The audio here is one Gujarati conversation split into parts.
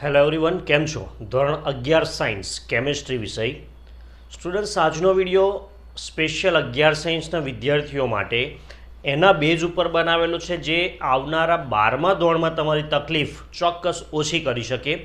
હેલો એવરીવન કેમ છો? ધોરણ અગિયાર સાયન્સ કેમેસ્ટ્રી વિષય. સ્ટુડન્ટ્સ આજનો વીડિયો સ્પેશિયલ અગિયાર સાયન્સના વિદ્યાર્થીઓ માટે એના બેઝ ઉપર બનાવેલો છે જે આવનારા બારમા ધોરણમાં તમારી તકલીફ ચોક્કસ ઓછી કરી શકે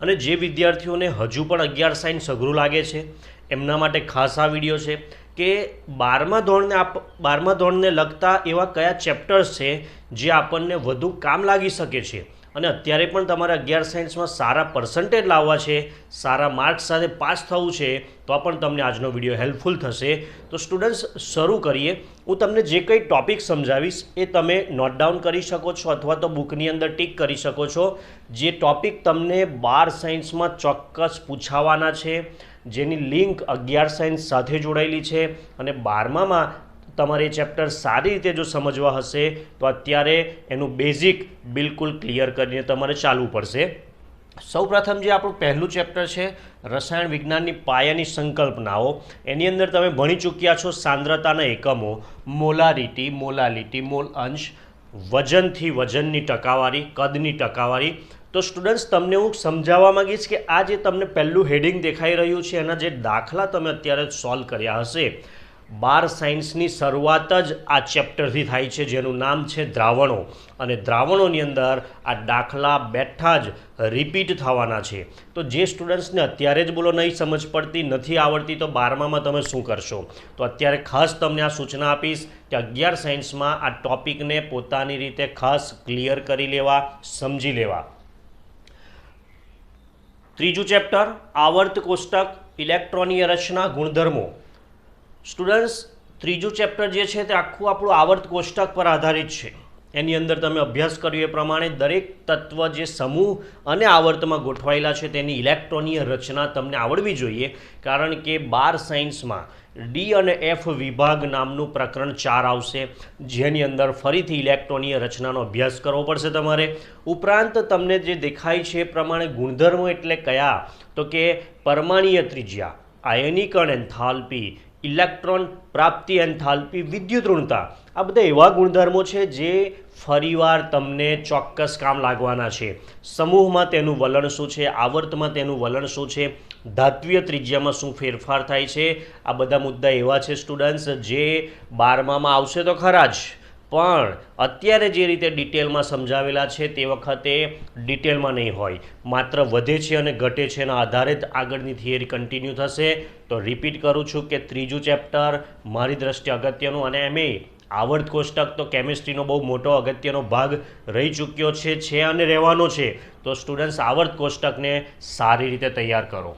અને જે વિદ્યાર્થીઓને હજુ પણ અગિયાર સાયન્સ અઘરું લાગે છે, એમના માટે ખાસ આ વીડિયો છે કે બારમા ધોરણને આપ, બારમા ધોરણને લગતા એવા કયા ચેપ્ટર્સ છે જે આપણને વધુ કામ લાગી શકે છે? અને અત્યારે પણ તમારે અગિયાર સાયન્સમાં સારા પર્સન્ટેજ લાવવા છે, સારા માર્ક્સ સાથે પાસ થવું છે, તો પણ તમને આજનો વીડિયો હેલ્પફુલ થશે. તો સ્ટુડન્ટ્સ શરૂ કરીએ. હું તમને જે કંઈ ટોપિક સમજાવીશ, એ તમે નોટ ડાઉન કરી શકો છો અથવા તો બુકની અંદર ટીક કરી શકો છો. જે ટોપિક તમને બાર સાયન્સમાં ચોક્કસ પૂછાવાના છે, જેની લિંક અગિયાર સાયન્સ સાથે જોડાયેલી છે અને બારમામાં તમારે ચેપ્ટર સારી રીતે જો સમજવા હશે, તો અત્યારે એનું બેઝિક બિલકુલ ક્લિયર કરીને તમારે ચાલવું પડશે. સૌપ્રથમ જે આપણું પહેલું ચેપ્ટર છે, રસાયણ વિજ્ઞાનની પાયાની સંકલ્પનાઓ, એની અંદર તમે ભણી ચૂક્યા છો સાંદ્રતાના એકમો, મોલારિટી, મોલાલિટી, મોલ અંશ, વજનથી વજનની ટકાવારી, કદની ટકાવારી. તો સ્ટુડન્ટ્સ તમને હું સમજાવવા માંગીશ કે આ જે તમને પહેલું હેડિંગ દેખાઈ રહ્યું છે, એના જે દાખલા તમે અત્યારે સોલ્વ કર્યા હશે બાર સાયન્સની શરૂઆત જ આ ચેપ્ટરથી થાય છે, જેનું નામ છે દ્રાવણો. અને દ્રાવણોની અંદર આ દાખલા બેઠા જ રિપીટ થવાના છે. તો જે સ્ટુડન્ટ્સને અત્યારે જ બોલો, નહીં સમજ પડતી, નથી આવડતી, તો બારમામાં તમે શું કરશો? તો અત્યારે ખાસ તમને આ સૂચના આપીશ કે અગિયાર સાયન્સમાં આ ટોપિકને પોતાની રીતે ખાસ ક્લિયર કરી લેવા, સમજી લેવા. ત્રીજું ચેપ્ટર, આવર્ત કોષ્ટક ઇલેક્ટ્રોનીય રચના ગુણધર્મો. સ્ટુડન્ટ્સ, ત્રીજું ચેપ્ટર જે છે તે આખું આપણું આવર્ત કોષ્ટક પર આધારિત છે. એની અંદર તમે અભ્યાસ કર્યો એ પ્રમાણે દરેક તત્વ જે સમૂહ અને આવર્તમાં ગોઠવાયેલા છે તેની ઇલેક્ટ્રોનીય રચના તમને આવડવી જોઈએ, કારણ કે બાર સાયન્સમાં ડી અને એફ વિભાગ નામનું પ્રકરણ ચાર આવશે, જેની અંદર ફરીથી ઇલેક્ટ્રોનીય રચનાનો અભ્યાસ કરવો પડશે તમારે. ઉપરાંત તમને જે દેખાય છે એ પ્રમાણે ગુણધર્મો એટલે કયા? તો કે પરમાણીય ત્રિજ્યા આયનીકરણ એન્થાલ્પી ઇલેક્ટ્રોન પ્રાપ્તિ એન્થાલ્પી, વિદ્યુત ઋણતા. આ બધા એવા ગુણધર્મો છે જે ફરીવાર તમને ચોક્કસ કામ લાગવાના છે. સમૂહમાં તેનું વલણ શું છે? આવર્તમાં તેનું વલણ શું છે? ધાત્વીય ત્રિજ્યામાં શું ફેરફાર થાય છે? આ બધા મુદ્દા એવા છે સ્ટુડન્ટ્સ જે બારમામાં આવશે તો ખરા જ. પણ અત્યારે જે રીતે ડિટેલમાં સમજાવેલા છે તે વખતે ડિટેલમાં નહીં હોય. માત્ર વધે છે અને ઘટે છે એના આધારે જ આગળની થિયરી કન્ટિન્યુ થશે. તો રિપીટ કરું છું કે ત્રીજું ચેપ્ટર, મારી દ્રષ્ટિએ અગત્યનું અને એમ આવર્ત કોષ્ટક તો કેમિસ્ટ્રીનો બહુ મોટો અગત્યનો ભાગ રહી ચૂક્યો છે છે અને રહેવાનો છે. તો સ્ટુડન્ટ્સ, આવર્ત કોષ્ટકને સારી રીતે તૈયાર કરો.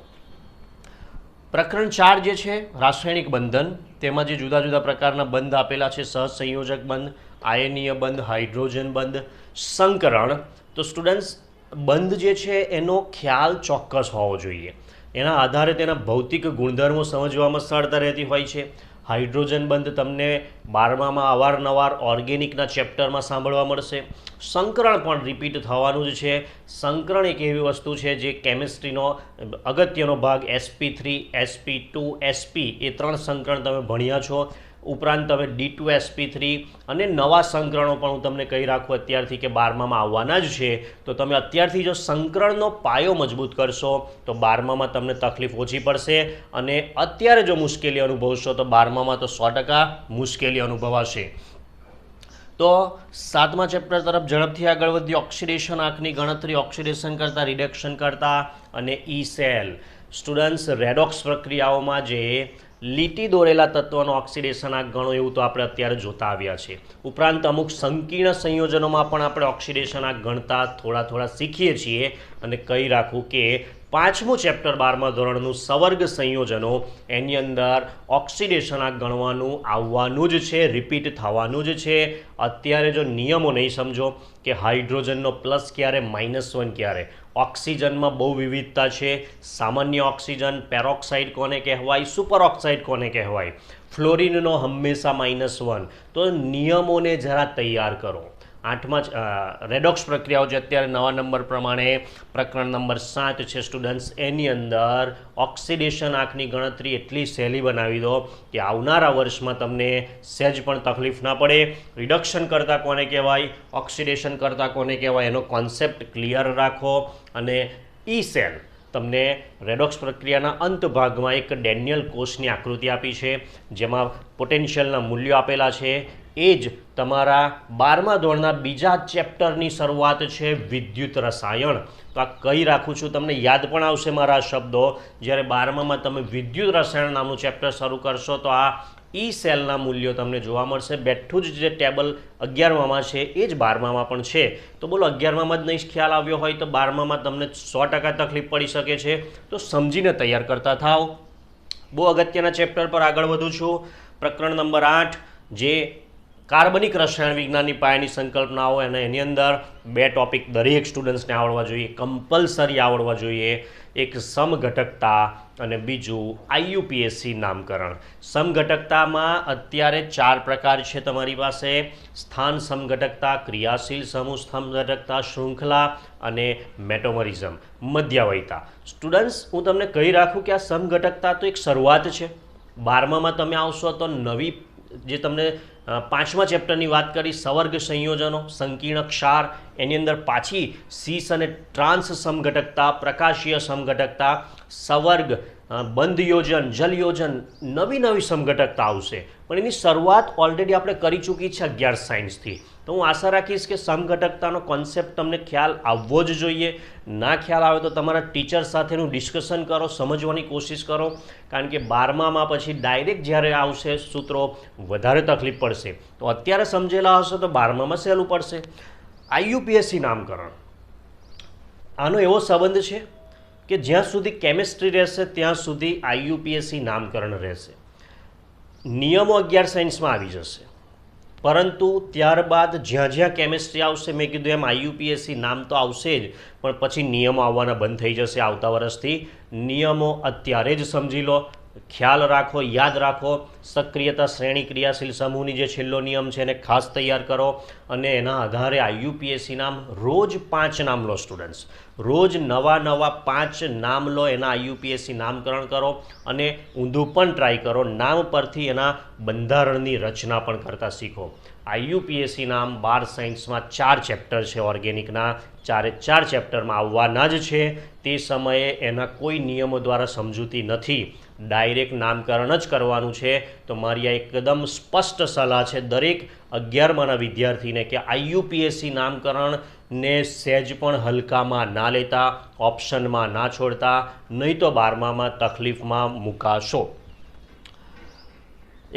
પ્રકરણ ચાર જે છે, રાસાયણિક બંધન. તેમાં જે જુદા જુદા પ્રકારના બંધ આપેલા છે, સહસંયોજક બંધ આયનીય બંધ, હાઇડ્રોજન બંધ, સંકરણ. તો સ્ટુડન્ટ્સ, બંધ જે છે એનો ખ્યાલ ચોક્કસ હોવો જોઈએ. એના આધારે તેના ભૌતિક ગુણધર્મો સમજવામાં સરળતા રહેતી હોય છે. હાઇડ્રોજન બંધ તમને બારમામાં અવારનવાર ઓર્ગેનિકના ચેપ્ટરમાં સાંભળવા મળશે. સંકરણ પણ રિપીટ થવાનું જ છે. સંકરણ એક એવી વસ્તુ છે જે કેમિસ્ટ્રીનો અગત્યનો ભાગ SP three SP two SP એ ત્રણ સંકરણ તમે ભણ્યા છો. ઉપરાંત તમે ડી ટુ એસપી થ્રી અને નવા સંકરણો પણ હું તમને કહી રાખું અત્યારથી કે બારમામાં આવવાના જ છે. તો તમે અત્યારથી જો સંકરણનો પાયો મજબૂત કરશો, તો બારમામાં તમને તકલીફ ઓછી પડશે અને અત્યારે જો મુશ્કેલી અનુભવશો, તો બારમામાં તો સો ટકા મુશ્કેલી અનુભવાશે. તો સાતમા ચેપ્ટર તરફ ઝડપથી આગળ વધી ઓક્સિડેશન આંખની ગણતરી, ઓક્સિડેશન કરતાં, રિડક્શન કરતાં અને ઈ સેલ. સ્ટુડન્ટ્સ, રેડોક્સ પ્રક્રિયાઓમાં જે લીટી દોરેલા તત્વનો ઓક્સિડેશન આ ગણો એવું તો આપણે અત્યારે જોતા આવ્યા છે. ઉપરાંત અમુક સંકીર્ણ સંયોજનોમાં પણ આપણે ઓક્સિડેશન આ ગણતા થોડા થોડા શીખીએ છીએ અને કહી રાખું કે પાંચમું ચેપ્ટર બારમા ધોરણનું સવર્ગ સંયોજનો, એની અંદર ઓક્સિડેશન આ ગણવાનું આવવાનું જ છે રિપીટ થવાનું જ છે. અત્યારે જો નિયમો નહીં સમજો કે હાઇડ્રોજનનો પ્લસ ક્યારે માઇનસ વન ક્યારે? ઓક્સિજનમાં બહુ વિવિધતા છે. સામાન્ય ઓક્સિજન પેરોક્સાઇડ કોને કહેવાય? સુપર ઓક્સાઇડ કોને કહેવાય? ફ્લોરિનનો હંમેશા માઇનસ વન તો નિયમોને જરા તૈયાર કરો. આઠમા જ, રેડોક્સ પ્રક્રિયાઓ જે અત્યારે નવા નંબર પ્રમાણે પ્રકરણ નંબર સાત છે સ્ટુડન્ટ્સ એની અંદર ઓક્સિડેશન આંખની ગણતરી એટલી સહેલી બનાવી દો કે આવનારા વર્ષમાં તમને સહેજ પણ તકલીફ ના પડે. રિડક્શન કરતાં કોને કહેવાય? ઓક્સિડેશન કરતાં કોને કહેવાય? એનો કોન્સેપ્ટ ક્લિયર રાખો અને ઈ સેલ તમને રેડોક્સ પ્રક્રિયાના અંત ભાગમાં એક ડેનિયલ કોષની આકૃતિ આપી છે જેમાં પોટેન્શિયલના મૂલ્યો આપેલા છે. એ જ તમારા બારમા ધોરણના બીજા ચેપ્ટરની શરૂઆત છે વિદ્યુત રસાયણ. તો આ કહી રાખું છું, તમને યાદ પણ આવશે મારા શબ્દો. જ્યારે બારમામાં તમે વિદ્યુત રસાયણ નામનું ચેપ્ટર શરૂ કરશો, તો આ ઈ સેલના મૂલ્યો તમને જોવા મળશે. બેઠું જ જે ટેબલ અગિયારમામાં છે, એ જ બારમામાં પણ છે. તો બોલો, અગિયારમામાં જ નહીં ખ્યાલ આવ્યો હોય, તો બારમામાં તમને સો ટકા તકલીફ પડી શકે છે. તો સમજીને તૈયાર કરતા થાવ બહુ અગત્યના ચેપ્ટર પર આગળ વધું છું. પ્રકરણ નંબર આઠ, જે કાર્બનિક રસાયણ વિજ્ઞાનની પાયાની સંકલ્પનાઓ અને એની અંદર બે ટોપિક દરેક સ્ટુડન્ટ્સને આવડવા જોઈએ કમ્પલસરી આવડવા જોઈએ. એક સમઘટકતા અને બીજું આઈયુપીએસસી નામકરણ. સમઘટકતામાં અત્યારે ચાર પ્રકાર છે તમારી પાસે. સ્થાન સમઘટકતા, ક્રિયાશીલ સમૂહ સમઘટકતા, શૃંખલા અને મેટોમરિઝમ મધ્યાવયતા. સ્ટુડન્ટ્સ હું તમને કહી રાખું કે આ સમઘટકતા તો એક શરૂઆત છે. બારમામાં તમે આવશો તો નવી જે તમને પાંચમા ચેપ્ટરની વાત કરી, સવર્ગ સંયોજનો, સંકીર્ણ ક્ષાર, એની અંદર પાછી સીસ અને ટ્રાન્સ સમઘટકતા, પ્રકાશીય સમઘટકતા, સવર્ગ બંધ યોજન, જલ યોજન નવી નવી સંગઠકતા આવશે. પણ એની શરૂઆત ઓલરેડી આપણે કરી ચૂકી છે અગિયાર સાયન્સથી તો હું આશા રાખીશ કે સમઘટકતાનો કોન્સેપ્ટ તમને ખ્યાલ આવવો જ જોઈએ. ના ખ્યાલ આવે તો તમારા ટીચર સાથેનું ડિસ્કશન કરો, સમજવાની કોશિશ કરો. કારણ કે બારમામાં પછી ડાયરેક્ટ જ્યારે આવશે સૂત્રો, વધારે તકલીફ પડશે. તો અત્યારે સમજેલા હશે તો બારમામાં સહેલું પડશે. આઈયુપીએસસી નામકરણ. આનો એવો સંબંધ છે? કે જ્યાં સુધી કેમિસ્ટ્રી રહેશે, ત્યાં સુધી આઈયુપીએસસી નામકરણ રહેશે. નિયમો અગિયાર સાયન્સમાં આવી જશે. પરંતુ ત્યારબાદ જ્યાં જ્યાં કેમિસ્ટ્રી આવશે, મેં કીધું એમ આઈયુપીએસસી નામ તો આવશે જ, પણ પછી નિયમો આવવાના બંધ થઈ જશે આવતા વર્ષથી. નિયમો અત્યારે જ સમજી લો ખ્યાલ રાખો, યાદ રાખો. સક્રિયતા શ્રેણી ક્રિયાશીલ સમૂહની જે છેલ્લો નિયમ છે એને ખાસ તૈયાર કરો અને એના આધારે આઈયુપીએસસી નામ રોજ પાંચ નામ લો સ્ટુડન્ટ્સ રોજ નવા નવા પાંચ નામ લો એના આઈયુપીએસસી નામકરણ કરો અને ઊંધું પણ ટ્રાય કરો. નામ પરથી એના બંધારણની રચના પણ કરતા શીખો. આઈયુપીએસસી નામ બાર સાયન્સમાં ચાર ચેપ્ટર છે ઓર્ગેનિકના ચારે ચાર ચેપ્ટરમાં આવવાના જ છે. તે સમયે એના કોઈ નિયમો દ્વારા સમજૂતી નથી. ડાયરેક્ટ નામકરણ જ કરવાનું છે. તો મારી આ એકદમ સ્પષ્ટ સલાહ છે દરેક અગિયારમાના વિદ્યાર્થીને કે આઈયુપીએસસી નામકરણને સહેજ પણ હલકામાં ના લેતા ઓપ્શનમાં ના છોડતા, નહીં તો બારમામાં તકલીફમાં મુકાશો.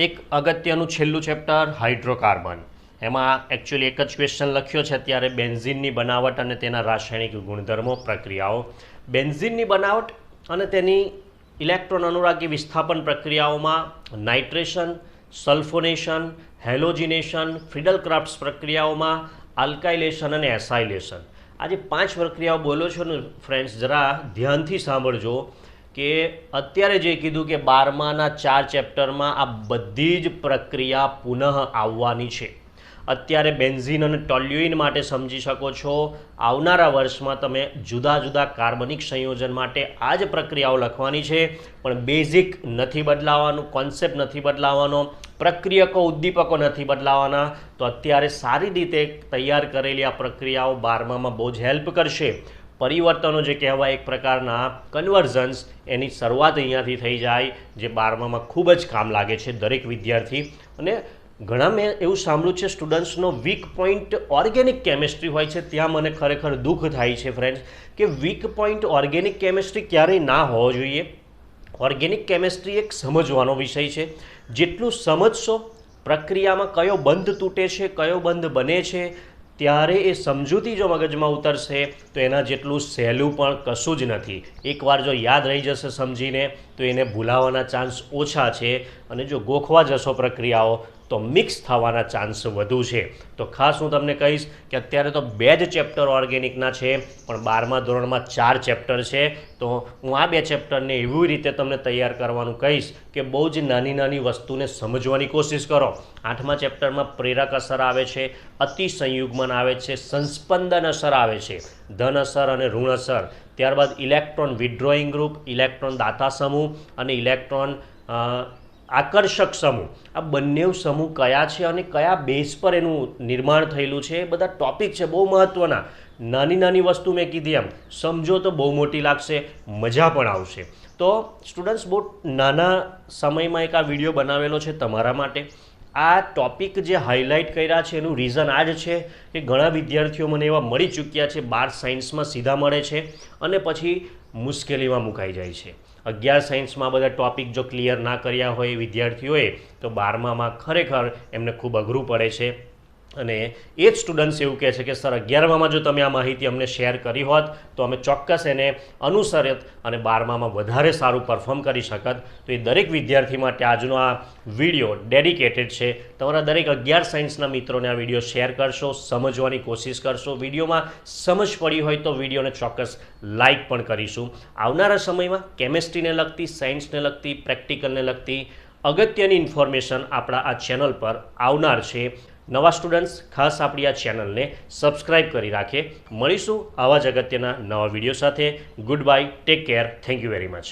એક અગત્યનું છેલ્લું ચેપ્ટર હાઇડ્રોકાર્બન એમાં એકચ્યુઅલી એક જ ક્વેશ્ચન લખ્યો છે ત્યારે બેન્ઝિનની બનાવટ અને તેના રાસાયણિક ગુણધર્મો, પ્રક્રિયાઓ. બેન્ઝિનની બનાવટ અને તેની ઇલેક્ટ્રોન અનુરાગી વિસ્થાપન પ્રક્રિયાઓમાં nitration, sulphonation, halogenation, Friedel Crafts પ્રક્રિયાઓમાં આલ્કાઇલેશન અને એસાઇલેશન. આ જે પાંચ પ્રક્રિયાઓ બોલો છો ને ફ્રેન્ડ્સ, જરા ધ્યાનથી સાંભળજો કે અત્યારે જે કીધું કે બારમાના ચાર ચેપ્ટરમાં આ બધી જ પ્રક્રિયા પુનઃ આવવાની છે. અત્યારે બેન્ઝિન અને ટોલ્યુઇન માટે સમજી શકો છો. આવનારા વર્ષમાં તમે જુદા જુદા કાર્બનિક સંયોજન માટે આ જ પ્રક્રિયાઓ લખવાની છે. પણ બેઝિક નથી બદલાવાનું, કોન્સેપ્ટ નથી બદલાવાનો, પ્રક્રિયકો, ઉદ્દીપકો નથી બદલાવાના. તો અત્યારે સારી રીતે તૈયાર કરેલી આ પ્રક્રિયાઓ બારમામાં બહુ જ હેલ્પ કરશે. પરિવર્તનો જે કહેવાય એક પ્રકારના કન્વર્ઝન્સ એની શરૂઆત અહીંયાથી થઈ જાય, જે બારમામાં ખૂબ જ કામ લાગે છે દરેક વિદ્યાર્થી. અને ઘણા મેં એવું સાંભળ્યું છે સ્ટુડન્ટ્સનો વીક પોઈન્ટ ઓર્ગેનિક કેમિસ્ટ્રી હોય છે, ત્યાં મને ખરેખર દુઃખ થાય છે ફ્રેન્ડ્સ કે વીક પોઈન્ટ ઓર્ગેનિક કેમિસ્ટ્રી ક્યારેય ના હોવો જોઈએ. ઓર્ગેનિક કેમિસ્ટ્રી એક સમજવાનો વિષય છે. જેટલું સમજશો, પ્રક્રિયામાં કયો બંધ તૂટે છે, કયો બંધ બને છે, ત્યારે એ સમજૂતી જો મગજમાં ઉતરશે, તો એના જેટલું સહેલું પણ કશું જ નથી. એકવાર જો યાદ રહી જશે સમજીને, તો એને ભૂલાવાના ચાન્સ ઓછા છે. અને જો ગોખવા જશો પ્રક્રિયાઓ તો મિક્સ થવાના ચાન્સ વધુ છે. તો ખાસ હું તમને કહીશ કે અત્યારે તો બે જ ચેપ્ટર ઓર્ગેનિકના છે, પણ બારમા ધોરણમાં ચાર ચેપ્ટર છે. તો હું આ બે ચેપ્ટરને એવી રીતે તમને તૈયાર કરવાનું કહીશ કે બહુ જ નાની નાની વસ્તુને સમજવાની કોશિશ કરો. આઠમા ચેપ્ટરમાં પ્રેરક અસર આવે છે, અતિ સંયુગમન આવે છે, સંસ્પંદન અસર આવે છે. ધન અસર અને ઋણ અસર. ત્યારબાદ ઇલેક્ટ્રોન વિડ્રોઈંગ ગ્રુપ ઇલેક્ટ્રોન દાતા સમૂહ અને ઇલેક્ટ્રોન આકર્ષક સમૂહ. આ બંને સમૂહ કયા છે અને કયા બેઝ પર એનું નિર્માણ થયેલું છે? બધા ટોપિક છે, બહુ મહત્ત્વના નાની નાની વસ્તુ મેં કીધી એમ. સમજો તો બહુ મોટી લાગશે, મજા પણ આવશે. તો સ્ટુડન્ટ્સ બહુ નાના સમયમાં એક આ વીડિયો બનાવેલો છે તમારા માટે. આ ટોપિક જે હાઇલાઇટ કર્યા છે, એનું રીઝન આ જ છે કે ઘણા વિદ્યાર્થીઓ મને એવા મળી ચૂક્યા છે, બાર સાયન્સમાં સીધા મળે છે અને પછી મુશ્કેલીમાં મુકાઈ જાય છે. અગિયાર સાયન્સમાં બધા ટોપિક જો ક્લિયર ના કર્યા હોય વિદ્યાર્થીઓએ, તો બારમામાં ખરેખર એમને ખૂબ અઘરું પડે છે. અને એ જ સ્ટુડન્ટ્સ એવું કહે છે કે, સર, અગિયારમામાં જો તમે આ માહિતી અમને શેર કરી હોત, તો અમે ચોક્કસ એને અનુસરત અને બારમામાં વધારે સારું પરફોર્મ કરી શકત. તો એ દરેક વિદ્યાર્થી માટે આજનો આ વીડિયો ડેડિકેટેડ છે. તમારા દરેક અગિયાર સાયન્સના મિત્રોને આ વીડિયો શેર કરશો, સમજવાની કોશિશ કરશો. વિડીયોમાં સમજ પડી હોય તો વિડીયોને ચોક્કસ લાઇક પણ કરીશું. આવનારા સમયમાં કેમેસ્ટ્રીને લગતી સાયન્સને લગતી પ્રેક્ટિકલને લગતી અગત્યની ઇન્ફોર્મેશન આપણા આ ચેનલ પર આવનાર છે. નવા સ્ટુડન્ટ્સ ખાસ આપણી આ ચેનલને સબસ્ક્રાઇબ કરી રાખે. મળીશું આવા જ અગત્યના નવા વીડિયો સાથે. Goodbye take care thank you very much